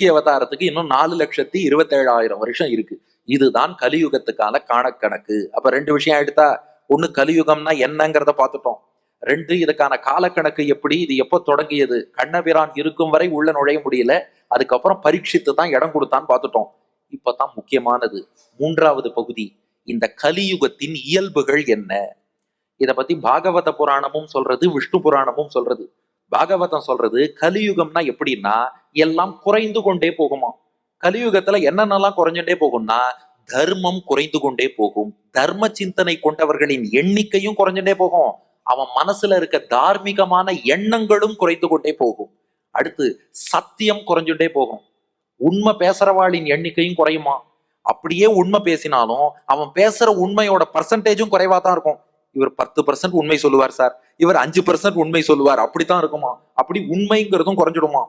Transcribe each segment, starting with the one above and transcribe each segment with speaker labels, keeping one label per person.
Speaker 1: கல்கி அவதாரத்துக்கு இன்னும் நாலு லட்சத்தி இருபத்தேழாயிரம் வருஷம் இருக்கு. இதுதான் கலியுகத்துக்கான காணக்கணக்கு அப்ப ரெண்டு விஷயம் எடுத்தா ஒண்ணு கலியுகம்னா என்னங்கிறத பார்த்துட்டோம். ரெண்டு இதுக்கான காலக்கணக்கு எப்படி இது எப்போ தொடங்கியது கண்ணபிரான் இருக்கும் வரை உள்ள நுழைய முடியல அதுக்கப்புறம் பரீட்சித்து தான் இடம் கொடுத்தான்னு பார்த்துட்டோம். இப்பதான் முக்கியமானது. மூன்றாவது பகுதி இந்த கலியுகத்தின் இயல்புகள் என்ன? இத பத்தி பாகவத புராணமும் சொல்றது விஷ்ணு புராணமும் சொல்றது. பாகவதம் சொல்றது கலியுகம்னா எப்படின்னா எல்லாம் குறைந்து கொண்டே போகுமா? கலியுகத்துல என்னென்னலாம் குறைஞ்சுட்டே போகும்னா தர்மம் குறைந்து கொண்டே போகும். தர்ம சிந்தனை கொண்டவர்களின் எண்ணிக்கையும் குறைஞ்சுட்டே போகும். அவன் மனசுல இருக்க தார்மீகமான எண்ணங்களும் குறைந்து கொண்டே போகும். அடுத்து சத்தியம் குறைஞ்சுட்டே போகும். உண்மை பேசுறவாளின் எண்ணிக்கையும் குறையுமா? அப்படியே உண்மை பேசினாலும் அவன் பேசுற உண்மையோட பர்சன்டேஜும் குறைவா தான் இருக்கும். இவர் பத்து பர்சன்ட் உண்மை சொல்லுவார் சார் இவர் அஞ்சு பர்சன்ட் உண்மை சொல்லுவார். அப்படித்தான் இருக்குமா? அப்படி உண்மைங்கிறதும் குறைஞ்சிடுமா?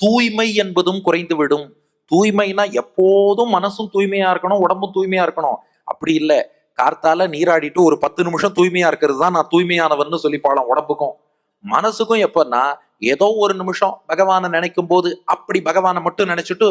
Speaker 1: தூய்மை என்பதும் குறைந்து விடும் தூய்மைனா எப்போதும் மனசும் தூய்மையா இருக்கணும் உடம்பும் தூய்மையா இருக்கணும். அப்படி இல்லை. கார்த்தால நீராடிட்டு ஒரு பத்து நிமிஷம் தூய்மையா இருக்கிறது தான் நான் தூய்மையானவர்னு சொல்லி பாடலாம் உடம்புக்கும். மனசுக்கும் எப்பன்னா ஏதோ ஒரு நிமிஷம் பகவானை நினைக்கும் போது அப்படி பகவானை மட்டும் நினைச்சிட்டு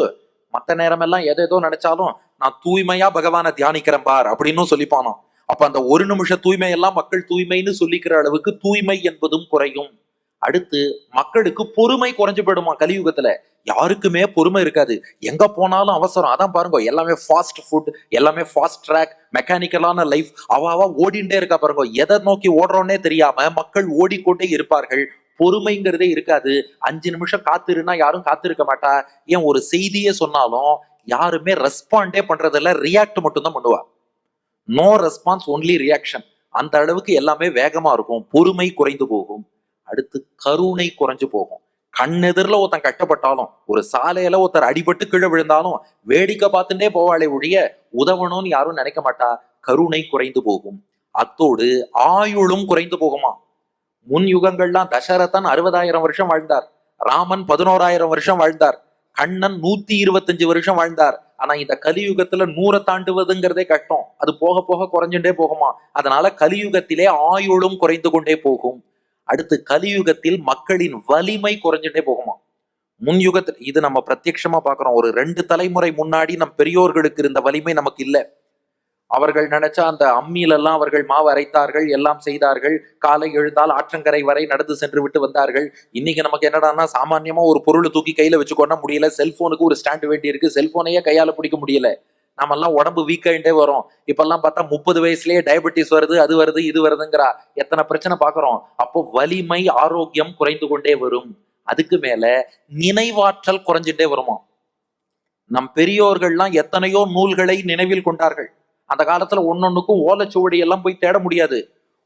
Speaker 1: மற்ற நேரமெல்லாம் எதோ நினைச்சாலும் நான் தூய்மையா பகவானை தியானிக்கிறேன் பார் அப்படின்னு சொல்லிப்பானோம் அப்ப அந்த ஒரு நிமிஷ தூய்மை எல்லாம் மக்கள் தூய்மைன்னு சொல்லிக்கிற அளவுக்கு தூய்மை என்பதும் குறையும். அடுத்து மக்களுக்கு பொறுமை குறைஞ்சு போயிடுமா கலியுகத்துல? யாருக்குமே பொறுமை இருக்காது. எங்க போனாலும் அவசரம். அதான் பாருங்க எல்லாமே ஃபாஸ்ட் ஃபுட் எல்லாமே ஃபாஸ்ட் ட்ராக் மெக்கானிக்கலான லைஃப் அவாவா ஓடிண்டே இருக்கா பாருங்க. எதை நோக்கி ஓடுறோன்னே தெரியாம மக்கள் ஓடிக்கொண்டே இருப்பார்கள். பொறுமைங்கிறதே இருக்காது. அஞ்சு நிமிஷம் காத்திருன்னா யாரும் காத்திருக்க மாட்டா. ஏன் ஒரு செய்தியே சொன்னாலும் யாருமே ரெஸ்பாண்டே பண்றதில்ல. ரியாக்ட் மட்டும்தான் பண்ணுவா. நோ ரெஸ்பான்ஸ் ஒன்லி ரியாக்ஷன் அந்த அளவுக்கு எல்லாமே வேகமா இருக்கும். பொறுமை குறைந்து போகும். அடுத்து கருணை குறைஞ்சு போகும். கண்ணெதிரில் ஒருத்தன் கட்டப்பட்டாலும் ஒரு சாலையில ஒருத்தர் அடிபட்டு கீழே விழுந்தாலும் வேடிக்கை பார்த்துட்டே போவாளே ஒழிய உதவணும்னு யாரும் நினைக்க மாட்டா. கருணை குறைந்து போகும். அத்தோடு ஆயுளும் குறைந்து போகுமா? முன் யுகங்கள்லாம் தசரதன் அறுபதாயிரம் வருஷம் வாழ்ந்தார். ராமன் பதினோராயிரம் வருஷம் வாழ்ந்தார். கண்ணன் நூத்தி இருபத்தஞ்சு வருஷம் வாழ்ந்தார். ஆனா இந்த கலியுகத்துல நூறை தாண்டுவதுங்கிறதே கஷ்டம். அது போக போக குறைஞ்சுட்டே போகுமா? அதனால கலியுகத்திலே ஆயுளும் குறைந்து கொண்டே போகும். அடுத்து கலியுகத்தில் மக்களின் வலிமை குறைஞ்சுட்டே போகுமா? முன் யுகத்தில் இது நம்ம பிரத்யட்சமா பாக்குறோம் ஒரு ரெண்டு தலைமுறை முன்னாடி நம் பெரியோர்களுக்கு இருந்த வலிமை நமக்கு இல்லை. அவர்கள் நினைச்சா அந்த அம்மியிலெல்லாம் அவர்கள் மாவு அரைத்தார்கள் எல்லாம் செய்தார்கள். காலை எழுந்தால் ஆற்றங்கரை வரை நடந்து சென்று விட்டு வந்தார்கள். இன்னைக்கு நமக்கு என்னடா சாமான்யமா ஒரு பொருளை தூக்கி கையில வச்சுக்கோன்னா முடியல. செல்போனுக்கு ஒரு ஸ்டாண்ட் வேண்டி இருக்கு செல்போனையே கையால பிடிக்க முடியல. நாமெல்லாம் உடம்பு வீக்காயிட்டே வரும். இப்பெல்லாம் பார்த்தா முப்பது வயசுலயே டயபெட்டிஸ் வருது அது வருது இது வருதுங்கிறா. எத்தனை பிரச்சனை பார்க்கறோம்? அப்போ வலிமை ஆரோக்கியம் குறைந்து கொண்டே வரும். அதுக்கு மேல நினைவாற்றல் குறைஞ்சிட்டே வருமா நம் பெரியோர்கள்லாம் எத்தனையோ நூல்களை நினைவில் கொண்டார்கள். அந்த காலத்துல ஒன்னொன்னுக்கும் ஓலைச்சுவடி எல்லாம் போய் தேட முடியாது.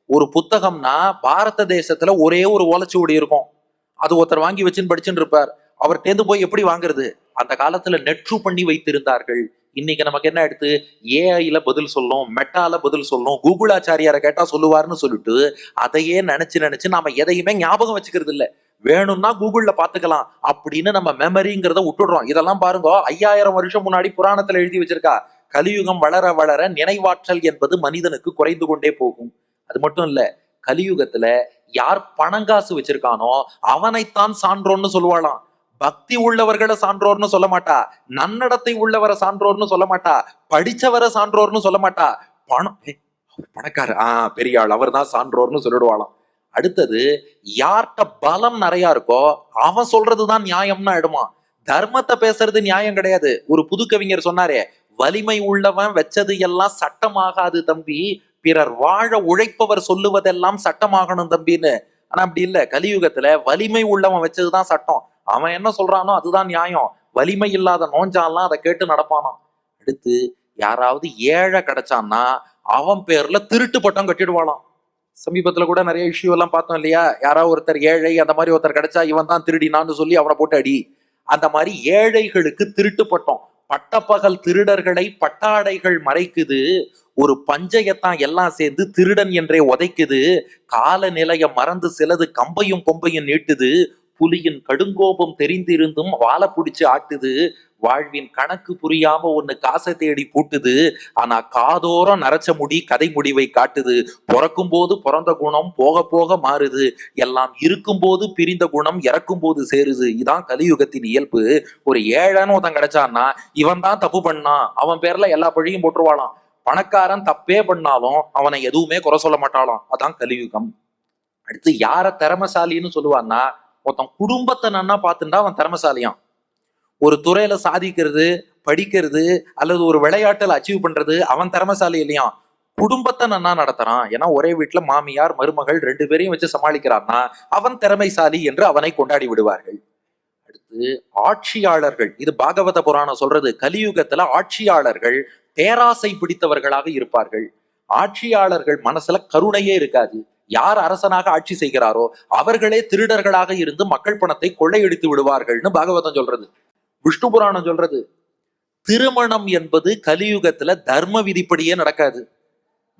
Speaker 1: ஒரு புத்தகம்னா பாரத தேசத்துல ஒரே ஒரு ஓலைச்சுவடி இருக்கும். அது ஒருத்தர் வாங்கி வச்சுன்னு படிச்சுட்டு இருப்பார். அவர் தேர்ந்து போய் எப்படி வாங்குறது? அந்த காலத்துல நெற்று பண்ணி வைத்திருந்தார்கள். இன்னைக்கு நமக்கு என்ன எடுத்து? ஏஐல பதில் சொல்லும் மெட்டால பதில் சொல்லும் கூகுள் ஆச்சாரியாரை கேட்டா சொல்லுவாருன்னு சொல்லிட்டு அதையே நினைச்சு நினைச்சு நாம எதையுமே ஞாபகம் வச்சுக்கிறது இல்லை. வேணும்னா கூகுள்ல பாத்துக்கலாம் அப்படின்னு நம்ம மெமரிங்கிறத விட்டுடுறோம். இதெல்லாம் பாருங்க ஐயாயிரம் வருஷம் முன்னாடி புராணத்துல எழுதி வச்சிருக்கா. கலியுகம் வளர வளர நினைவாற்றல் என்பது மனிதனுக்கு குறைந்து கொண்டே போகும். அது மட்டும் இல்ல கலியுகத்துல யார் பணங்காசு வச்சிருக்கானோ அவனைத்தான் சான்றோன்னு சொல்லுவாளாம். பக்தி உள்ளவர்களை சான்றோர்னு சொல்ல மாட்டா. நன்னடத்தை உள்ளவரை சான்றோர்னு சொல்ல மாட்டா. படிச்சவரை சான்றோர்னு சொல்ல மாட்டா. பணம் பணக்கார ஆ பெரிய ஆள் அவர் தான் சான்றோர்னு சொல்லிடுவாளாம். அடுத்தது யார்கிட்ட பலம் நிறைய இருக்கோ அவன் சொல்றதுதான் நியாயம்னு ஆயிடுமா தர்மத்தை பேசுறது நியாயம் கிடையாது. ஒரு புது கவிஞர் சொன்னாரே வலிமை உள்ளவன் வச்சது எல்லாம் சட்டமாகாது தம்பி. பிறர் வாழ உழைப்பவர் சொல்லுவதெல்லாம் சட்டமாகணும் தம்பின்னு. ஆனா அப்படி இல்ல. கலியுகத்துல வலிமை உள்ளவன் வச்சதுதான் சட்டம். அவன் என்ன சொல்றானோ அதுதான் நியாயம். வலிமை இல்லாத நோஞ்சான்லாம் அதை கேட்டு நடப்பானாம். அடுத்து யாராவது ஏழை கிடைச்சான்னா அவன் பேர்ல திருட்டு பட்டம் கட்டிடுவாளாம். சமீபத்துல கூட நிறைய இஷ்யூ எல்லாம் பார்த்தோம் இல்லையா? யாராவது ஒருத்தர் ஏழை அந்த மாதிரி ஒருத்தர் கிடைச்சா இவன் தான் திருடினான்னு சொல்லி அவனை போட்டு அடி. அந்த மாதிரி ஏழைகளுக்கு திருட்டு பட்டம். பட்டப்பகல் திருடர்களை பட்டாடைகள் மறைக்குது. ஒரு பஞ்சயத்தான் எல்லாம் சேர்ந்து திருடன் என்றே உதைக்குது. காலநிலைய மறந்து சிலது கம்பையும் கொம்பையும் நீட்டுது. புலியின் கடுங்கோபம் தெரிந்திருந்தும் வாழை பிடிச்சு ஆட்டுது. வாழ்வின் கணக்கு புரியாம ஒண்ணு காசை தேடி பூட்டுது. ஆனா காதோரம் நரைச்ச முடி கதை முடிவை காட்டுது. பிறக்கும் போது பிறந்த குணம் போக போக மாறுது. எல்லாம் இருக்கும் போது பிரிந்த குணம் இறக்கும் போது சேருது. இதான் கலியுகத்தின் இயல்பு. ஒரு ஏழன்னு ஒருத்தன் கிடைச்சான்னா இவன் தான் தப்பு பண்ணான். அவன் பேர்ல எல்லா பழியும் போட்டுருவாளாம். பணக்காரன் தப்பே பண்ணாலும் அவனை எதுவுமே குறை சொல்ல மாட்டாளாம். அதான் கலியுகம். அடுத்து யார திறமசாலின்னு சொல்லுவான்னா ஒருத்தன் குடும்பத்தை நன்னா பார்த்துட்டா அவன் திறமசாலியான் ஒரு துறையில சாதிக்கிறது படிக்கிறது அல்லது ஒரு விளையாட்டில் அச்சீவ் பண்றது அவன் திறமசாலி இல்லையா குடும்பத்தை நன்னா நடத்துறான். ஏன்னா ஒரே வீட்டுல மாமியார் மருமகள் ரெண்டு பேரையும் வச்சு சமாளிக்கிறான்னா அவன் திறமைசாலி என்று அவனை கொண்டாடி விடுவார்கள். அடுத்து ஆட்சியாளர்கள். இது பாகவத புராணம் சொல்றது. கலியுகத்துல ஆட்சியாளர்கள் பேராசை பிடித்தவர்களாக இருப்பார்கள். ஆட்சியாளர்கள் மனசுல கருணையே இருக்காது. யார் அரசனாக ஆட்சி செய்கிறாரோ அவர்களே திருடர்களாக இருந்து மக்கள் பணத்தை கொள்ளையடித்து விடுவார்கள்னு பாகவதம் சொல்றது. விஷ்ணு புராணம் சொல்றது. திருமணம் என்பது கலியுகத்துல தர்ம விதிப்படியே நடக்காது.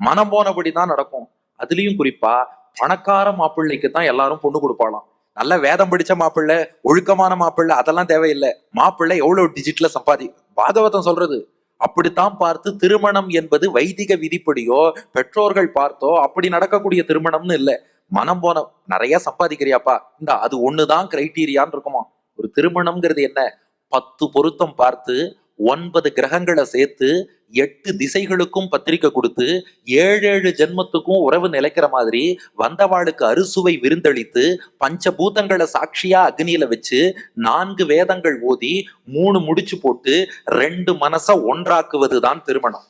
Speaker 1: மனம் போனபடி தான் நடக்கும். அதுலயும் குறிப்பா பணக்கார மாப்பிள்ளைக்கு தான் எல்லாரும் பொண்ணு கொடுப்பாளாம். நல்ல வேதம் படிச்ச மாப்பிள்ளை ஒழுக்கமான மாப்பிள்ளை அதெல்லாம் தேவையில்லை. மாப்பிள்ளை எவ்வளவு டிஜிட்ல சம்பாதி பாகவதம் சொல்றது. அப்படித்தான் பார்த்து திருமணம் என்பது வைதிக விதிப்படியோ பெற்றோர்கள் பார்த்தோ அப்படி நடக்கக்கூடிய திருமணம்னு இல்லை. மனம் போன நிறைய சம்பாதிக்கிறியாப்பா. இந்த அது ஒண்ணுதான் கிரைட்டீரியான்னு இருக்குமா ஒரு திருமணம்ங்கிறது என்ன? பத்து பொருத்தம் பார்த்து ஒன்பது கிரகங்களை சேர்த்து எட்டு திசைகளுக்கும் பத்திரிக்கை கொடுத்து ஏழு ஏழு ஜென்மத்துக்கும் உறவு நிலைக்கிற மாதிரி வந்தவாளுக்கு அறுசுவை விருந்தளித்து பஞ்சபூதங்களை சாட்சியா அக்னியில வச்சு நான்கு வேதங்கள் ஓதி மூணு முடிச்சு போட்டு ரெண்டு மனசை ஒன்றாக்குவது தான் திருமணம்.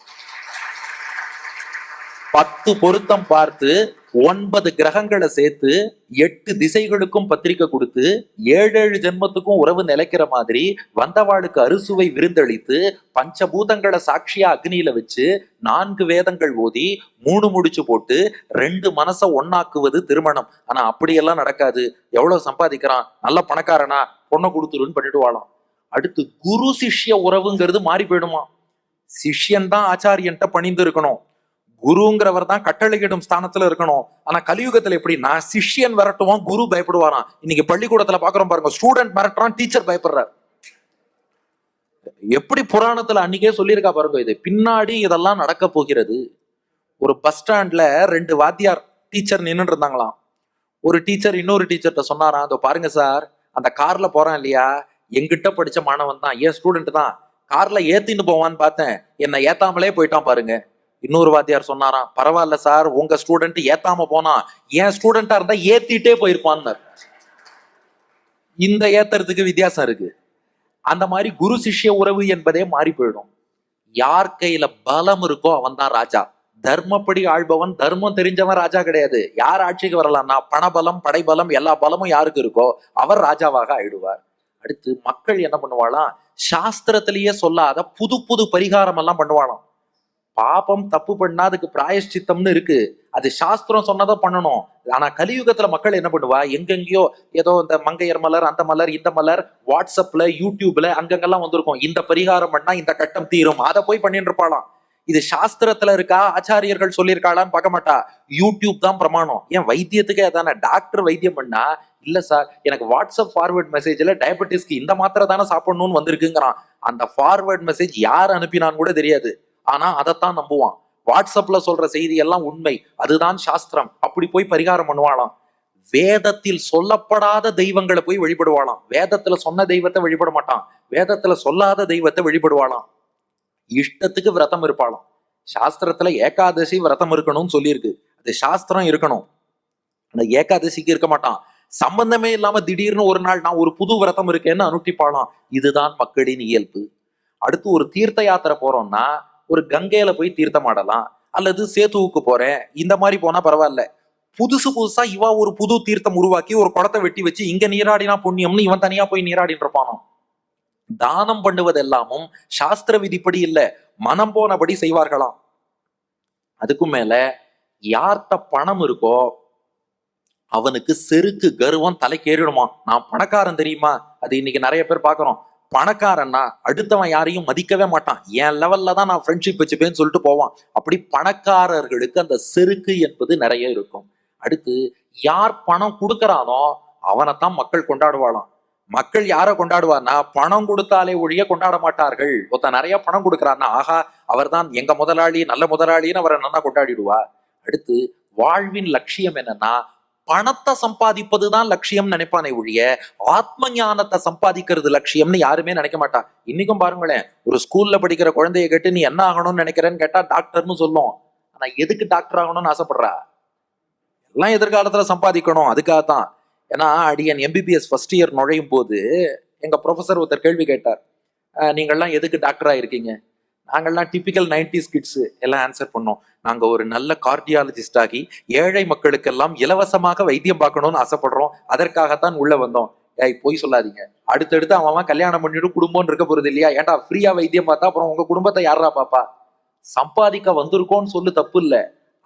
Speaker 1: பத்து பொருத்தம் பார்த்து ஒன்பது கிரகங்களை சேர்த்து எட்டு திசைகளுக்கும் பத்திரிக்கை கொடுத்து ஏழு ஏழு ஜென்மத்துக்கும் உறவு நிலைக்கிற மாதிரி வந்தவாளுக்கு அறுசுவை விருந்தளித்து பஞ்சபூதங்களை சாட்சியா அக்னியில வச்சு நான்கு வேதங்கள் ஓதி மூணு முடிச்சு போட்டு ரெண்டு மனசை ஒன்னாக்குவது திருமணம். ஆனா அப்படியெல்லாம் நடக்காது. எவ்வளவு சம்பாதிக்கிறான்? நல்ல பணக்காரனா? பொண்ணை கொடுத்துருன்னு பண்ணிட்டு வாழாம் அடுத்து குரு சிஷ்ய உறவுங்கிறது மாறி போயிடுமா? சிஷ்யன் தான் ஆச்சாரியன்ட்ட பணிந்து இருக்கணும் குருங்கிறவர் தான் கட்டளையிடும் ஸ்தானத்துல இருக்கணும். ஆனா கலியுகத்துல எப்படின்னா சிஷ்யன் விரட்டுவான் குரு பயப்படுவாராம். இன்னைக்கு பள்ளிக்கூடத்துல பாக்குறோம் பாருங்க ஸ்டூடெண்ட் மிரட்டுறான் டீச்சர் பயப்படுறார். எப்படி புராணத்துல அன்னைக்கே சொல்லியிருக்கா பாருங்க இது பின்னாடி இதெல்லாம் நடக்க போகிறது. ஒரு பஸ் ஸ்டாண்ட்ல ரெண்டு வாத்தியார் டீச்சர் நின்னுட்டு இருந்தாங்களாம். ஒரு டீச்சர் இன்னொரு டீச்சர்கிட்ட சொன்னாராம் அதோ பாருங்க சார் அந்த கார்ல போறான் இல்லையா? எங்கிட்ட படிச்ச மாணவன் தான் ஏன் ஸ்டூடெண்ட் தான். கார்ல ஏத்தின்னு போவான்னு பார்த்தேன். என்னை ஏத்தாமலே போயிட்டான் பாருங்க. இன்னொரு வாத்தியார் சொன்னாராம் பரவாயில்ல சார் உங்க ஸ்டூடெண்ட் ஏத்தாம போனா என் ஸ்டூடெண்டா இருந்தா ஏத்திட்டே போயிருப்பான் இந்த ஏத்துறதுக்கு வித்தியாசம் இருக்கு. அந்த மாதிரி குரு சிஷ்ய உறவு என்பதே மாறி போயிடும். யார் கையில பலம் இருக்கோ அவன் தான் ராஜா. தர்மப்படி ஆள்பவன் தர்மம் தெரிஞ்சவன் ராஜா கிடையாது. யார் ஆட்சிக்கு வரலாம்னா பணபலம் படைபலம் எல்லா பலமும் யாருக்கு இருக்கோ அவர் ராஜாவாக ஆயிடுவார். அடுத்து மக்கள் என்ன பண்ணுவாளாம்? சாஸ்திரத்திலேயே சொல்லாத புது புது பரிகாரம் எல்லாம் பண்ணுவாளாம். பாபம் தப்பு பண்ணா அதுக்கு பிராயஷ்சித்தம்னு இருக்கு. அது சாஸ்திரம் சொன்னதை பண்ணணும். ஆனா கலியுகத்துல மக்கள் என்ன பண்ணுவா? எங்கெங்கயோ ஏதோ இந்த மங்கையர் மலர் அந்த மலர் இந்த மலர் வாட்ஸ்அப்ல யூடியூப்ல அங்கங்கெல்லாம் வந்திருக்கும். இந்த பரிகாரம் பண்ணா இந்த கட்டம் தீரும். அதை போய் பண்ணிட்டு இருப்பாளாம். இது சாஸ்திரத்துல இருக்கா? ஆச்சாரியர்கள் சொல்லியிருக்காளான்னு பார்க்க மாட்டா. யூடியூப் தான் பிரமாணம். ஏன் வைத்தியத்துக்கே தானே டாக்டர் வைத்தியம் பண்ணா இல்ல சார் எனக்கு வாட்ஸ்அப் ஃபார்வர்ட் மெசேஜ்ல டயபெட்டிஸ்க்கு இந்த மாத்திரை தானே சாப்பிடணும்னு வந்திருக்குங்கிறான். அந்த ஃபார்வர்ட் மெசேஜ் யார் அனுப்பினான்னு கூட தெரியாது. ஆனா அதைத்தான் நம்புவான். வாட்ஸ்அப்ல சொல்ற செய்தி எல்லாம் உண்மை. அதுதான் சாஸ்திரம். அப்படி போய் பரிகாரம் பண்ணுவாளாம். வேதத்தில் சொல்லப்படாத தெய்வங்களை போய் வழிபடுவாளாம். வேதத்துல சொன்ன தெய்வத்தை வழிபட மாட்டான். வேதத்துல சொல்லாத தெய்வத்தை வழிபடுவாளாம். இஷ்டத்துக்கு விரதம் இருப்பாளாம். சாஸ்திரத்துல ஏகாதசி விரதம் இருக்கணும்னு சொல்லியிருக்கு. அது சாஸ்திரம் இருக்கணும். அந்த ஏகாதசிக்கு இருக்க மாட்டான். சம்பந்தமே இல்லாம திடீர்னு ஒரு நாள் நான் ஒரு புது விரதம் இருக்கேன்னு அனுட்டிப்பாளாம். இதுதான் மக்களின் இயல்பு. அடுத்து ஒரு தீர்த்த யாத்திரை போறோம்னா ஒரு கங்கையில போய் தீர்த்தமாடலாம். அல்லது சேத்துவுக்கு போறேன். இந்த மாதிரி போனா பரவாயில்ல. புதுசு புதுசா இவா ஒரு புது தீர்த்தம் உருவாக்கி ஒரு குடத்தை வெட்டி வச்சு இங்க நீராடினா புண்ணியம்னு இவன் தனியா போய் நீராடின்னு இருப்பானோ தானம் பண்ணுவதெல்லாமும் சாஸ்திர விதிப்படி இல்ல. மனம் போனபடி செய்வார்களாம். அதுக்கும் மேல யார்கிட்ட பணம் இருக்கோ அவனுக்கு செருக்கு கர்வம் தலைக்கேறிடுமா நான் பணக்காரன் தெரியுமா? அது இன்னைக்கு நிறைய பேர் பாக்குறோம் பணக்காரன்னா அடுத்தவன் யாரையும் மதிக்கவே மாட்டான். என் லெவல்ல தான் நான் ஃப்ரெண்ட்ஷிப் வச்சுப்பேன்னு சொல்லிட்டு போவான். அப்படி பணக்காரர்களுக்கு அந்த செருக்கு என்பது நிறைய இருக்கும். அடுத்து யார் பணம் கொடுக்கறானோ அவனைத்தான் மக்கள் கொண்டாடுவாளாம். மக்கள் யாரை கொண்டாடுவார்னா பணம் கொடுத்தாலே ஒழிய கொண்டாட மாட்டார்கள். ஒருத்தன் நிறைய பணம் கொடுக்குறான்னா ஆஹா அவர்தான் எங்க முதலாளி நல்ல முதலாளின்னு அவரை நல்லா கொண்டாடிடுவா. அடுத்து வாழ்வின் லட்சியம் என்னன்னா பணத்தை சம்பாதிப்பது தான் லட்சியம் நினைப்பானே ஒழிய ஆத்ம ஞானத்தை சம்பாதிக்கிறது லட்சியம்னு யாருமே நினைக்க மாட்டான் இன்னைக்கும் பாருங்களேன் ஒரு ஸ்கூல்ல படிக்கிற குழந்தைய கேட்டு நீ என்ன ஆகணும்னு நினைக்கிறேன்னு கேட்டா டாக்டர்னு சொல்லும். ஆனா எதுக்கு டாக்டர் ஆகணும்னு ஆசைப்படுறா? எல்லாம் எதிர்காலத்துல சம்பாதிக்கணும் அதுக்காக தான் ஏன்னா அடியன் எம்பிபிஎஸ் ஃபர்ஸ்ட் இயர் நுழையும் போது எங்க ப்ரொஃபசர் ஒருத்தர் கேள்வி கேட்டார். நீங்கள்லாம் எதுக்கு டாக்டரா இருக்கீங்க நாங்கள்லாம் டிபிக்கல் நைன்டிஸ் கிட்ஸ் எல்லாம் ஆன்சர் பண்ணோம். நாங்க ஒரு நல்ல கார்டியாலஜிஸ்ட் ஆகி ஏழை மக்களுக்கெல்லாம் இலவசமாக வைத்தியம் பார்க்கணும்னு ஆசைப்படுறோம். அதற்காகத்தான் உள்ள வந்தோம். ஏய் போய் சொல்லாதீங்க. அடுத்தடுத்து அவன் கல்யாணம் பண்ணிட்டு குடும்பம்னு இருக்க போறது இல்லையா? ஏன்டா ஃப்ரீயா வைத்தியம் பார்த்தா அப்புறம் உங்க குடும்பத்தை யாரா பாப்பா? சம்பாதிக்க வந்திருக்கோம்னு சொல்லு தப்பு இல்ல.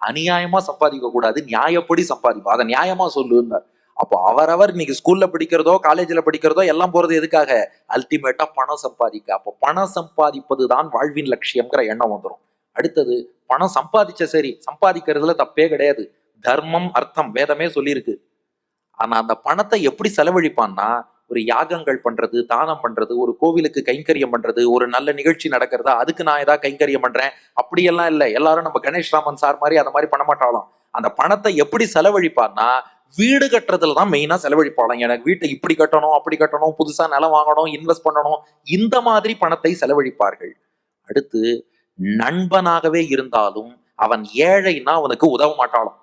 Speaker 1: அநியாயமா சம்பாதிக்க கூடாது. நியாயப்படி சம்பாதிப்போம். அதை நியாயமா சொல்லுன்னார். அப்போ அவரவர் இன்னைக்கு ஸ்கூல்ல படிக்கிறதோ காலேஜ்ல படிக்கிறதோ எல்லாம் போறது எதுக்காக? அல்டிமேட்டா பணம் சம்பாதிக்க. அப்போ பணம் சம்பாதிப்பது தான் வாழ்வின் லட்சியம்ங்கிற எண்ணம் வந்துடும் அடுத்தது பணம் சம்பாதிச்ச சரி சம்பாதிக்கிறதுல தப்பே கிடையாது. தர்மம் அர்த்தம் வேதமே சொல்லியிருக்கு. ஆனா அந்த பணத்தை எப்படி செலவழிப்பான்னா ஒரு யாகங்கள் பண்றது தானம் பண்றது ஒரு கோவிலுக்கு கைங்கரியம் பண்றது ஒரு நல்ல நிகழ்ச்சி நடக்கிறதா அதுக்கு நான் ஏதாவது கைங்கரியம் பண்றேன். அப்படியெல்லாம் இல்லை. எல்லாரும் நம்ம கணேஷ் ராமன் சார் மாதிரி அந்த மாதிரி பண்ண மாட்டாலும் அந்த பணத்தை எப்படி செலவழிப்பான்னா வீடு கட்டுறதுல தான் மெயினா செலவழிப்பாளாம். எனக்கு வீட்டை இப்படி கட்டணும் அப்படி கட்டணும் புதுசா நிலம் வாங்கணும் இன்வெஸ்ட் பண்ணணும். இந்த மாதிரி பணத்தை செலவழிப்பார்கள். அடுத்து நண்பனாகவே இருந்தாலும் அவன் ஏழைன்னா அவனுக்கு உதவ மாட்டாளாம்.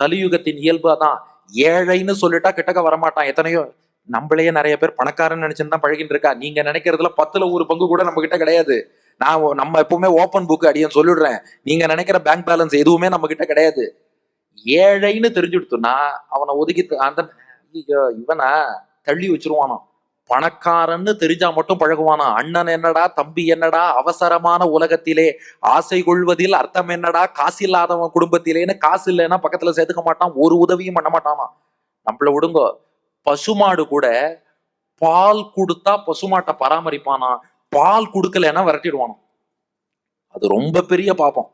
Speaker 1: கலியுகத்தின் இயல்பு அதான். ஏழைன்னு சொல்லிட்டா கிட்டக்க வரமாட்டான். எத்தனையோ நம்மளையே நிறைய பேர் பணக்காரன்னு நினைச்சுன்னு தான் பழகிட்டு இருக்கா. நீங்க நினைக்கிறதுல பத்துல ஒரு பங்கு கூட நம்ம கிட்ட கிடையாது. நான் நம்ம எப்பவுமே ஓப்பன் புக் அடியன்னு சொல்லிடுறேன். நீங்க நினைக்கிற பேங்க் பேலன்ஸ் எதுவுமே நம்ம கிட்ட கிடையாது. ஏழைன்னு தெரிஞ்சுடுத்துனா அவனை ஒதுக்கி அந்த இவனை தள்ளி வச்சிருவானோ பணக்காரன்னு தெரிஞ்சா மட்டும் பழகுவானா? அண்ணன் என்னடா தம்பி என்னடா அவசரமான உலகத்திலே ஆசை கொள்வதில் அர்த்தம் என்னடா? காசு இல்லாதவன் குடும்பத்திலேன்னு காசு இல்லைன்னா பக்கத்துல சேர்த்துக்க மாட்டான் ஒரு உதவியும் பண்ண மாட்டானா? நம்மள விடுங்கோ. பசுமாடு கூட பால் கொடுத்தா பசுமாட்டை பராமரிப்பானா? பால் கொடுக்கலைன்னா விரட்டிடுவானோ? அது ரொம்ப பெரிய பாப்பம்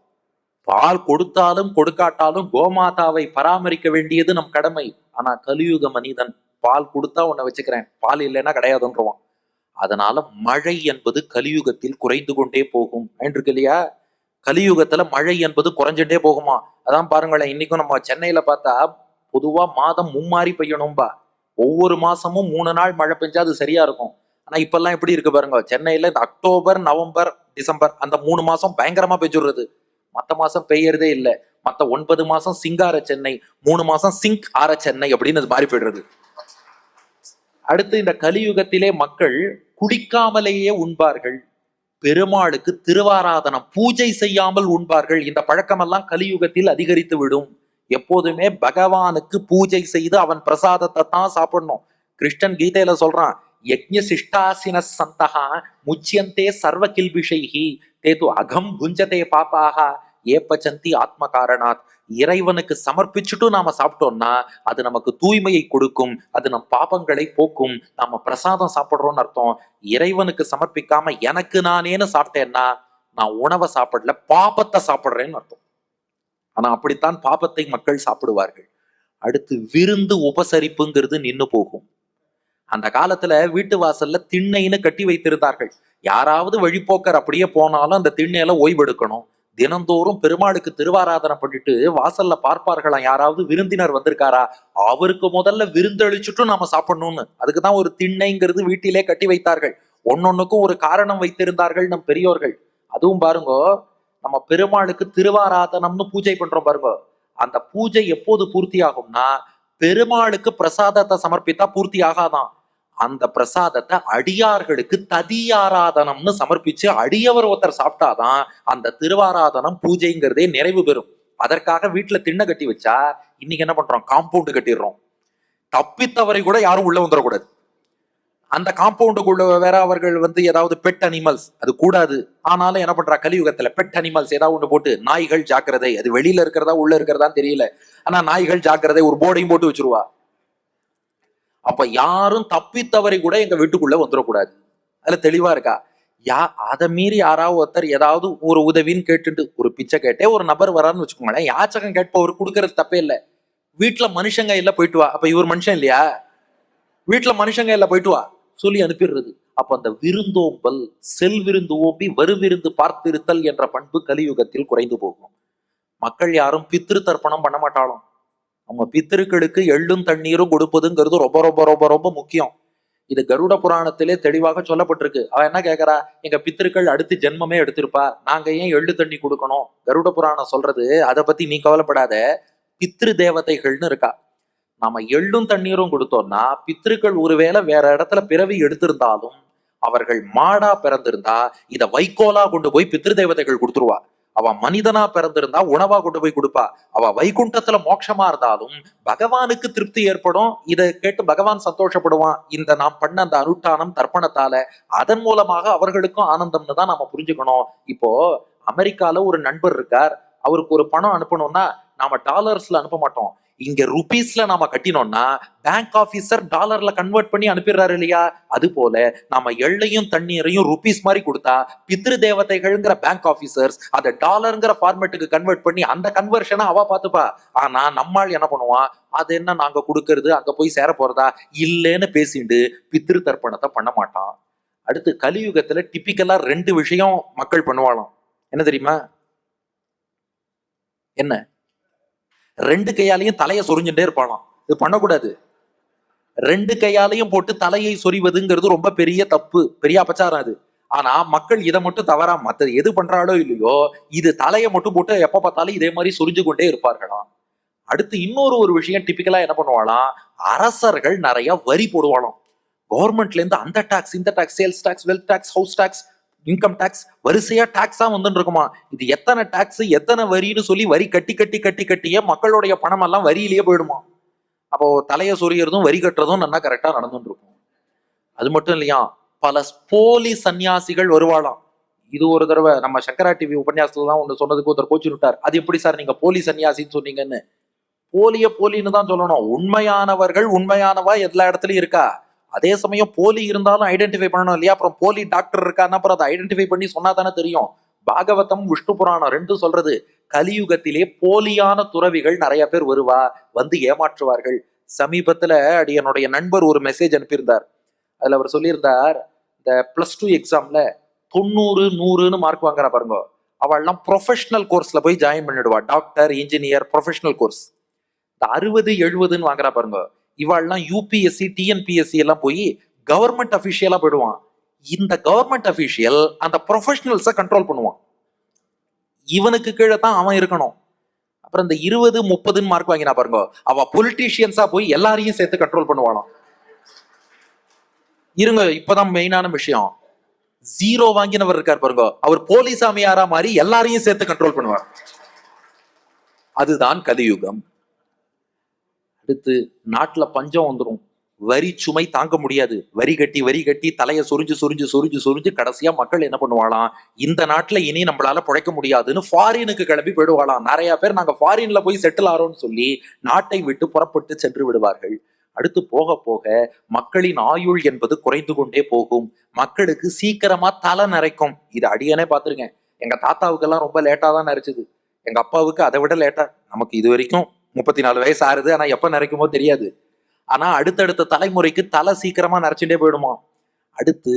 Speaker 1: பால் கொடுத்தாலும் கொடுக்காட்டாலும் கோமாதாவை பராமரிக்க வேண்டியது நம் கடமை. ஆனா கலியுக மனிதன் பால் கொடுத்தா உன்னை வச்சுக்கிறேன். பால் இல்லைன்னா கிடையாதுன்றவான். அதனால மழை என்பது கலியுகத்தில் குறைந்து கொண்டே போகும். இருக்கு இல்லையா கலியுகத்துல மழை என்பது குறைஞ்சுட்டே போகுமா? அதான் பாருங்களேன் இன்னைக்கும் நம்ம சென்னையில பார்த்தா பொதுவா மாதம் மும்மாறி பெய்யணும்பா. ஒவ்வொரு மாசமும் மூணு நாள் மழை பெஞ்சா அது சரியா இருக்கும். ஆனா இப்பெல்லாம் எப்படி இருக்கு பாருங்க சென்னையில இந்த அக்டோபர் நவம்பர் டிசம்பர் அந்த மூணு மாசம் பயங்கரமா பெஞ்சுடுறது. மத்த மாசம் பெய்யறதே இல்லை. மத்த ஒன்பது மாசம் சிங்கார சென்னை மூணு மாசம் சிங்க் ஆர சென்னை அப்படின்னு அது மாறி போயிடுறது. அடுத்து இந்த கலியுகத்திலே மக்கள் குடிக்காமலேயே உண்பார்கள். பெருமாளுக்கு திருவாராதனம் பூஜை செய்யாமல் உண்பார்கள். இந்த பழக்கமெல்லாம் கலியுகத்தில் அதிகரித்து விடும். எப்போதுமே பகவானுக்கு பூஜை செய்து அவன் பிரசாதத்தை தான் சாப்பிடணும். கிருஷ்ணன் கீதையில சொல்றான் யஜ்ஞ சிஷ்டாசின சந்தகா முச்சியந்தே சர்வ கில்பிஷைகி தேது அகம் புஞ்சதே பாப்பாக ஏப்பச்சந்தி ஆத்ம காரணாத் இறைவனுக்கு சமர்ப்பிச்சுட்டும் நாம சாப்பிட்டோம்னா அது நமக்கு தூய்மையை கொடுக்கும் அது நம் பாபங்களை போக்கும் நாம பிரசாதம் சாப்பிடுறோம்னு அர்த்தம். இறைவனுக்கு சமர்ப்பிக்காம எனக்கு நானேன்னு சாப்பிட்டேன்னா நான் உணவை சாப்பிடல பாபத்தை சாப்பிடுறேன்னு அர்த்தம். ஆனா அப்படித்தான் பாபத்தை மக்கள் சாப்பிடுவார்கள். அடுத்து விருந்து உபசரிப்புங்கிறது நின்னு போகும். அந்த காலத்துல வீட்டு வாசல்ல திண்ணைன்னு கட்டி வைத்திருந்தார்கள். யாராவது வழிப்போக்கர் அப்படியே போனாலும் அந்த திண்ணையில ஓய்வெடுக்கணும். தினந்தோறும் பெருமாளுக்கு திருவாராதனை பண்ணிட்டு வாசல்ல பார்ப்பார்களாம். யாராவது விருந்தினர் வந்திருக்காரா? அவருக்கு முதல்ல விருந்தளிச்சுட்டும் நாம சாப்பிடணும்னு. அதுக்கு தான் ஒரு திண்ணைங்கிறது வீட்டிலே கட்டி வைத்தார்கள். ஒன்னொன்னுக்கும் ஒரு காரணம் வைத்திருந்தார்கள் நம் பெரியோர்கள். அதுவும் பாருங்க நம்ம பெருமாளுக்கு திருவாராதனம்னு பூஜை பண்றோம் பாருங்க. அந்த பூஜை எப்போது பூர்த்தி ஆகும்னா பெருமாளுக்கு பிரசாதத்தை சமர்ப்பித்தா பூர்த்தி ஆகாதான் அந்த பிரசாதத்தை அடியார்களுக்கு ததியாராதனம்னு சமர்ப்பிச்சு அடியவர் ஒருத்தர் சாப்பிட்டாதான் அந்த திருவாராதனம் பூஜைங்கிறதே நிறைவு பெறும். அதற்காக வீட்டுல திண்ணை கட்டி வச்சா இன்னைக்கு என்ன பண்றோம்? காம்பவுண்டு கட்டிடுறோம். தப்பித்தவரை கூட யாரும் உள்ள வந்துடக்கூடாது. அந்த காம்பவுண்டுக்குள்ள வேற அவர்கள் வந்து ஏதாவது பெட் அனிமல்ஸ் அது கூடாது. ஆனாலும் என்ன பண்றா? கலியுகத்துல பெட் அனிமல்ஸ் ஏதாவது ஒன்று போட்டு நாய்கள் ஜாக்கிரதை அது வெளியில இருக்கிறதா உள்ள இருக்கிறதான்னு தெரியல. ஆனா நாய்கள் ஜாக்கிரதை ஒரு போர்டையும் போட்டு வச்சிருவா. அப்ப யாரும் தப்பித்தவரை கூட எங்க வீட்டுக்குள்ள வந்துடக்கூடாது. அதுல தெளிவா இருக்கா? யா அதை மீறி யாராவது ஒருத்தர் ஏதாவது ஒரு உதவின்னு கேட்டுட்டு ஒரு பிச்சை கேட்டே ஒரு நபர் வரான்னு வச்சுக்கோங்களேன் யாச்சகம் கேட்பவர் கொடுக்கறது தப்பே இல்லை. வீட்டுல மனுஷங்க இல்ல போயிட்டு வா. அப்ப இவர் மனுஷன் இல்லையா? வீட்டுல மனுஷங்க இல்ல போயிட்டு வா. சொல்லி அனுப்பிடுறது. அப்ப அந்த விருந்தோம்பல் செல் விருந்து ஓம்பி வருவிருந்து பார்த்திருத்தல் என்ற பண்பு கலியுகத்தில் குறைந்து போகும். மக்கள் யாரும் பித்திரு தர்ப்பணம் பண்ண மாட்டாலும். அவங்க பித்திருக்களுக்கு எள்ளும் தண்ணீரும் கொடுப்பதுங்கிறது ரொம்ப ரொம்ப ரொம்ப ரொம்ப முக்கியம். இது கருட புராணத்திலே தெளிவாக சொல்லப்பட்டிருக்கு. அவ என்ன கேட்கறா எங்க பித்திருக்கள் அடுத்து ஜென்மமே எடுத்திருப்பா. நாங்க ஏன் எள்ளு தண்ணி கொடுக்கணும்? கருட புராணம் சொல்றது அதை பத்தி நீ கவலைப்படாத. பித்ரு தேவதைகள்னு இருக்கா. நாம எள்ளும் தண்ணீரும் கொடுத்தோம்னா பித்திருக்கள் ஒருவேளை வேற இடத்துல பிறவி எடுத்திருந்தாலும் அவர்கள் மாடா பிறந்திருந்தா இதை வைக்கோலா கொண்டு போய் பித்ரு தேவதைகள் கொடுத்துருவா. அவ மனிதனா பிறந்திருந்தா உணவா கொண்டு போய் கொடுப்பா. அவ வைகுண்டத்துல மோட்சமா இருந்தாலும் பகவானுக்கு திருப்தி ஏற்படும். இதை கேட்டு பகவான் சந்தோஷப்படுவான். இந்த நாம் பண்ண அந்த அனுஷ்டானம் தர்ப்பணத்தால அதன் மூலமாக அவர்களுக்கும் ஆனந்தம்னு தான் நாம புரிஞ்சுக்கணும். இப்போ அமெரிக்கால ஒரு நண்பர் இருக்கார். அவருக்கு ஒரு பணம் அனுப்பணும்னா நாம டாலர்ஸ்ல அனுப்ப மாட்டோம். இங்க ருபீஸ்ல நாம கட்டினோம்னா பேங்க் ஆபீசர் டாலர்ல கன்வெர்ட் பண்ணி அனுப்பிடுறாரு இல்லையா? அது போல நாம எள்ளையும் தண்ணீரையும் ருபீஸ் மாதிரி கொடுத்தா பித்ரு தேவதைகள்ங்கிற பேங்க் ஆபீசர்ஸ் அதை டாலருங்கிற ஃபார்மேட்டுக்கு கன்வெர்ட் பண்ணி அந்த கன்வர்ஷனை அவ பாத்துப்பா ஆனா நம்மால் என்ன பண்ணுவான்? அது என்ன நாங்க கொடுக்கறது? அங்க போய் சேர போறதா? இல்லைன்னு பேசிட்டு பித்ரு தர்ப்பணத்தை பண்ண மாட்டான். அடுத்து கலியுகத்துல டிப்பிக்கலா ரெண்டு விஷயம் மக்கள் பண்ணுவாளாம். என்ன தெரியுமா? என்ன? ரெண்டு கையாலையும் தலையை சொரிஞ்சுட்டே இருப்பானாம். இது பண்ணக்கூடாது. ரெண்டு கையாலையும் போட்டு தலையை சொறிவதுங்கிறது ரொம்ப பெரிய தப்பு பெரிய அபச்சாரம் அது. ஆனா மக்கள் இதை மட்டும் தவறா மற்ற எது பண்றாளோ இல்லையோ இது தலையை மட்டும் போட்டு எப்ப பார்த்தாலும் இதே மாதிரி சொரிஞ்சு கொண்டே இருப்பார்களாம். அடுத்து இன்னொரு ஒரு விஷயம் டிப்பிக்கலா என்ன பண்ணுவாளாம்? அரசர்கள் நிறைய வரி போடுவாளாம். கவர்மெண்ட்ல இருந்து அந்த டாக்ஸ் இந்த tax sales tax wealth tax house tax income tax வரிசையா டேக்ஸா வந்துட்டு இருக்குமா இது எத்தனை டேக்ஸ் எத்தனை வரின்னு சொல்லி வரி கட்டி கட்டி கட்டி கட்டியே மக்களுடைய பணம் எல்லாம் வரியிலேயே போயிடுமா? அப்போ தலையை சொரியறதும் வரி கட்டுறதும் நல்லா கரெக்டா நடந்துட்டு இருக்கும் அது மட்டும் இல்லையா? பல போலி சன்னியாசிகள் வருவாளாம். இது ஒரு தடவை நம்ம சங்கரா டிவி உபன்யாசத்துல தான் ஒன்று சொன்னதுக்கு ஒருத்தர் கோச்சு விட்டார். அது எப்படி சார் நீங்க போலி சன்னியாசின்னு சொன்னீங்கன்னு? போலிய போலின்னு தான் சொல்லணும். உண்மையானவர்கள் உண்மையானவா எல்லா இடத்துலயும் இருக்கா? அதே சமயம் போலி இருந்தாலும் ஐடென்டிஃபை பண்ணணும் இல்லையா? அப்புறம் போலி டாக்டர் இருக்கான்னா அப்புறம் அதை ஐடென்டிஃபை பண்ணி சொன்னா தானே தெரியும். பாகவதம் விஷ்ணு புராணம் ரெண்டும் சொல்றது. கலியுகத்திலே போலியான துறவிகள் நிறைய பேர் வருவா வந்து ஏமாற்றுவார்கள். சமீபத்துல அடி என்னுடைய நண்பர் ஒரு மெசேஜ் அனுப்பியிருந்தார். அதுல அவர் சொல்லியிருந்தார் இந்த பிளஸ் டூ எக்ஸாம்ல தொண்ணூறு நூறுன்னு மார்க் வாங்குறா பாருங்க. அவள்லாம் ப்ரொஃபஷனல் கோர்ஸ்ல போய் ஜாயின் பண்ணிடுவா. டாக்டர் இன்ஜினியர் ப்ரொஃபஷனல் கோர்ஸ் இந்த அறுபது எழுபதுன்னு வாங்குறா பாருங்க. இவாள்லாம் யூபிஎஸ்சி டிஎன்பிஎஸ்சி எல்லாம் போய் கவர்மெண்ட் அஃபிஷியலாக போயிடுவான். இந்த கவர்மெண்ட் அஃபிஷியல் அந்த ப்ரொஃபஷனல்ஸை கண்ட்ரோல் பண்ணுவான். இவனுக்கு கீழே தான் அவன் இருக்கணும். அப்புறம் இந்த இருபது முப்பதுன்னு மார்க் வாங்கினா பாருங்க. அவ பொலிட்டீஷியன்ஸா போய் எல்லாரையும் சேர்த்து கண்ட்ரோல் பண்ணுவானோ இருங்க இப்பதான் மெயினான விஷயம். ஜீரோ வாங்கினவர் இருக்கார் பாருங்க. அவர் போலீஸ் அமையாரா மாதிரி எல்லாரையும் சேர்த்து கண்ட்ரோல் பண்ணுவார். அதுதான் கலியுகம். அடுத்து நாட்டில் பஞ்சம் வந்துடும் வரி சுமை தாங்க முடியாது. வரி கட்டி வரி கட்டி தலையை சொரிஞ்சு சொரிஞ்சு சொரிஞ்சு சொரிஞ்சு கடைசியா மக்கள் என்ன பண்ணுவாளாம் இந்த நாட்டுல இனி நம்மளால பிழைக்க முடியாதுன்னு ஃபாரினுக்கு கிளம்பி போயிடுவாளாம் நிறைய பேர் நாங்க ஃபாரின்ல போய் செட்டில் ஆறோம்னு சொல்லி நாட்டை விட்டு புறப்பட்டு சென்று விடுவார்கள். அடுத்து போக போக மக்களின் ஆயுள் என்பது குறைந்து கொண்டே போகும். மக்களுக்கு சீக்கிரமா தலை நரைக்கும். இது அடியனே பார்த்துருக்கேன் எங்க தாத்தாவுக்கெல்லாம் ரொம்ப லேட்டா தான் நரைச்சது. எங்க அப்பாவுக்கு அதை விட லேட்டா நமக்கு இது வரைக்கும் முப்பத்தி நாலு வயசு ஆறுது. ஆனா எப்ப நிறைக்குமோ தெரியாது. ஆனா அடுத்தடுத்த தலைமுறைக்கு தலை சீக்கிரமா நிறைச்சுட்டே போயிடுமா? அடுத்து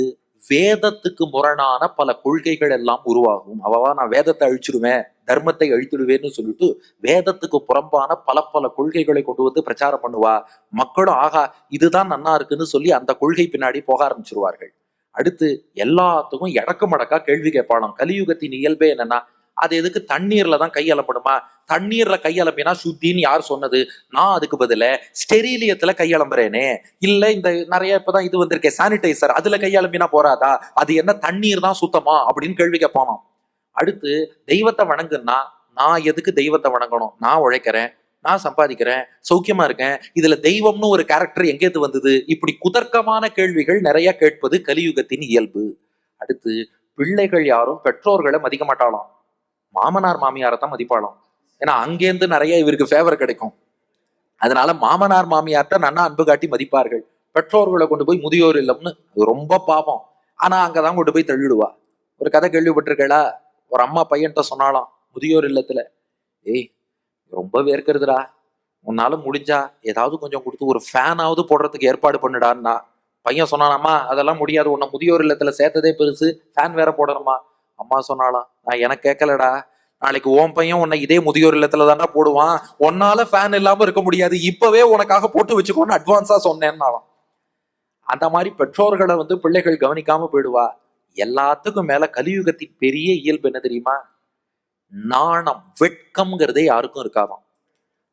Speaker 1: வேதத்துக்கு முரணான பல கொள்கைகள் எல்லாம் உருவாகும். அவவா நான் வேதத்தை அழிச்சிடுவேன் தர்மத்தை அழித்துடுவேன்னு சொல்லிட்டு வேதத்துக்கு புறம்பான பல பல கொள்கைகளை கொண்டு வந்து பிரச்சாரம் பண்ணுவா. மக்களும் ஆகா இதுதான் நன்னா இருக்குன்னு சொல்லி அந்த கொள்கை பின்னாடி போக ஆரம்பிச்சிருவார்கள். அடுத்து எல்லாத்துக்கும் இடக்கு மடக்கா கேள்வி கேட்பாளாம். கலியுகத்தின் இயல்பே என்னன்னா அது எதுக்கு தண்ணீர்ல தான் கையலப்படுமா? தண்ணீர்ல கையளப்பினா சுத்தின்னு யார் சொன்னது? நான் அதுக்கு பதில ஸ்டெரிலியத்துல கையளம்புறேனே இல்ல இந்த நிறைய இப்பதான் இது வந்திருக்கேன் சானிடைசர் அதுல கையளம்பினா போறாதா? அது என்ன தண்ணீர் தான் சுத்தமா? அப்படின்னு கேள்வி கேட்பானாம் அடுத்து தெய்வத்தை வணங்குன்னா நான் எதுக்கு தெய்வத்தை வணங்கணும்? நான் உழைக்கிறேன் நான் சம்பாதிக்கிறேன் சௌக்கியமா இருக்கேன் இதுல தெய்வம்னு ஒரு கேரக்டர் எங்கேருந்து வந்தது? இப்படி குதர்க்கமான கேள்விகள் நிறைய கேட்பது கலியுகத்தின் இயல்பு. அடுத்து பிள்ளைகள் யாரும் பெற்றோர்களை மதிக்க மாட்டாளாம். மாமனார் மாமியாரை தான் மதிப்பாளாம். ஏன்னா அங்கேருந்து நிறைய இவருக்கு ஃபேவர் கிடைக்கும். அதனால மாமனார் மாமியார்ட்ட நன்னா அன்பு காட்டி மதிப்பார்கள். பெற்றோர்களை கொண்டு போய் முதியோர் இல்லம்னு அது ரொம்ப பாவம். ஆனா அங்கதான் கொண்டு போய் தள்ளிடுவா. ஒரு கதை கேள்விப்பட்டிருக்கேளா? ஒரு அம்மா பையன்கிட்ட சொன்னாலாம் முதியோர் இல்லத்துல ஏய் ரொம்ப வேர்க்கிறதுடா. உன்னால முடிஞ்சா ஏதாவது கொஞ்சம் கொடுத்து ஒரு ஃபேனாவது போடுறதுக்கு ஏற்பாடு பண்ணுடான்னா. பையன் சொன்னானாமா அதெல்லாம் முடியாது. உன்னை முதியோர் இல்லத்துல சேர்த்ததே பெருசு. ஃபேன் வேற போடணுமா. அம்மா சொன்னாலாம் நான் எனக்கு கேட்கலடா நாளைக்கு ஓம் பையன் உன்னை இதே முதியோர் இல்லத்துல தானே போடுவான். உன்னால ஃபேன் இல்லாம இருக்க முடியாது. இப்பவே உனக்காக போட்டு வச்சுக்கோன்னு அட்வான்ஸா சொன்னேன்னாலும் அந்த மாதிரி பெற்றோர்களை வந்து பிள்ளைகள் கவனிக்காம போயிடுவா. எல்லாத்துக்கும் மேல கலியுகத்தின் பெரிய இயல்பு என்ன தெரியுமா? நாணம் வெட்கம்ங்கிறதே யாருக்கும் இருக்காதான்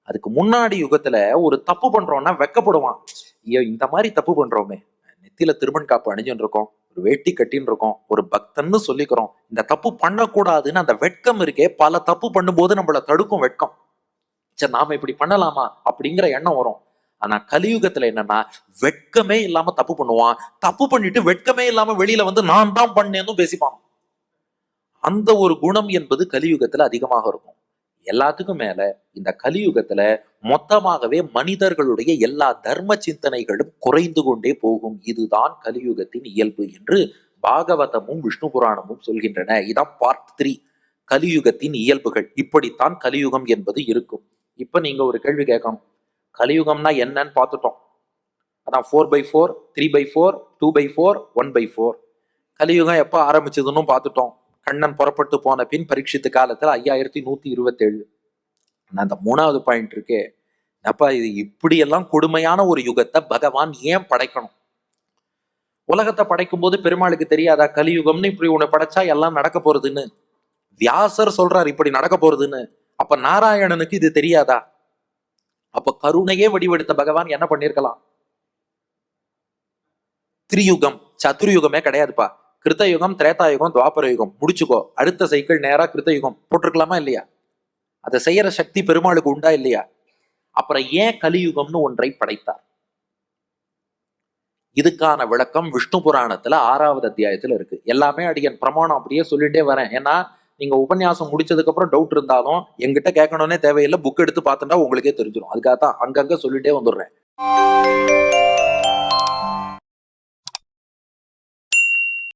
Speaker 1: அதுக்கு முன்னாடி யுகத்துல ஒரு தப்பு பண்றோம்னா வெக்கப்படுவான். ஐயோ இந்த மாதிரி தப்பு பண்றோமே. நெத்தியில திருமண் காப்பு அணிஞ்சுன்னு இருக்கோம். ஒரு வேட்டி கட்டின்னு இருக்கோம் ஒரு பக்தன்னு சொல்லிக்கிறோம். இந்த தப்பு பண்ணக்கூடாதுன்னு அந்த வெட்கம் இருக்கே பல தப்பு பண்ணும்போது நம்மள தடுக்கும் வெட்கம். சரி நாம இப்படி பண்ணலாமா? அப்படிங்கிற எண்ணம் வரும். ஆனா கலியுகத்துல என்னன்னா வெட்கமே இல்லாம தப்பு பண்ணுவான். தப்பு பண்ணிட்டு வெட்கமே இல்லாம வெளியில வந்து நான் தான் பண்ணேன்னு பேசிப்பான். அந்த ஒரு குணம் என்பது கலியுகத்துல அதிகமாக இருக்கும். எல்லாத்துக்கும் மேல இந்த கலியுகத்துல மொத்தமாகவே மனிதர்களுடைய எல்லா தர்ம சிந்தனைகளும் குறைந்து கொண்டே போகும். இதுதான் கலியுகத்தின் இயல்பு என்று பாகவதமும் விஷ்ணு புராணமும் சொல்கின்றன. இதான் பார்ட் த்ரீ கலியுகத்தின் இயல்புகள். இப்படித்தான் கலியுகம் என்பது இருக்கும். இப்ப நீங்க ஒரு கேள்வி கேட்கணும். கலியுகம்னா என்னன்னு பார்த்துட்டோம். அதான் four by four three by four two by four one by four கலியுகம் எப்போ ஆரம்பிச்சதுன்னு பார்த்துட்டோம். கண்ணன் புறப்பட்டு போன பின் பரீட்சித்து காலத்துல ஐயாயிரத்தி நூத்தி இருபத்தேழு. ஆனா அந்த மூணாவது பாயிண்ட் இருக்கே. அப்ப இது இப்படியெல்லாம் கொடுமையான ஒரு யுகத்தை பகவான் ஏன் படைக்கணும்? உலகத்தை படைக்கும் போது பெருமாளுக்கு தெரியாதா? கலியுகம்னு இப்படி உன்னை படைச்சா எல்லாம் நடக்க போறதுன்னு? வியாசர் சொல்றார் இப்படி நடக்க போறதுன்னு. அப்ப நாராயணனுக்கு இது தெரியாதா? அப்ப கருணையே வடிவெடுத்த பகவான் என்ன பண்ணிருக்கலாம்? திரியுகம் சதுர்யுகமே கிடையாதுப்பா. கிருத்தயுகம் திரேதாயுகம் துவாபர யுகம் முடிச்சுக்கோ. அடுத்த சைக்கிள் நேரா கிருத்தயுகம். போட்டிருக்கலாமா இல்லையா? அதை செய்யற சக்தி பெருமாளுக்கு உண்டா இல்லையா? அப்புறம் ஏன் கலியுகம்னு ஒன்றை படைத்தார்? இதுக்கான விளக்கம் விஷ்ணு புராணத்துல ஆறாவது அத்தியாயத்துல இருக்கு. எல்லாமே அடியன் பிரமாணம் அப்படியே சொல்லிட்டே வரேன். ஏன்னா நீங்க உபன்யாசம் முடிச்சதுக்கு அப்புறம் டவுட் இருந்தாலும் எங்கிட்ட கேட்கணும்னே தேவையில்லை. புக் எடுத்து பார்த்துட்டா உங்களுக்கே தெரிஞ்சிடும் அதுக்காக தான் அங்கங்க சொல்லிட்டே வந்துடுறேன்.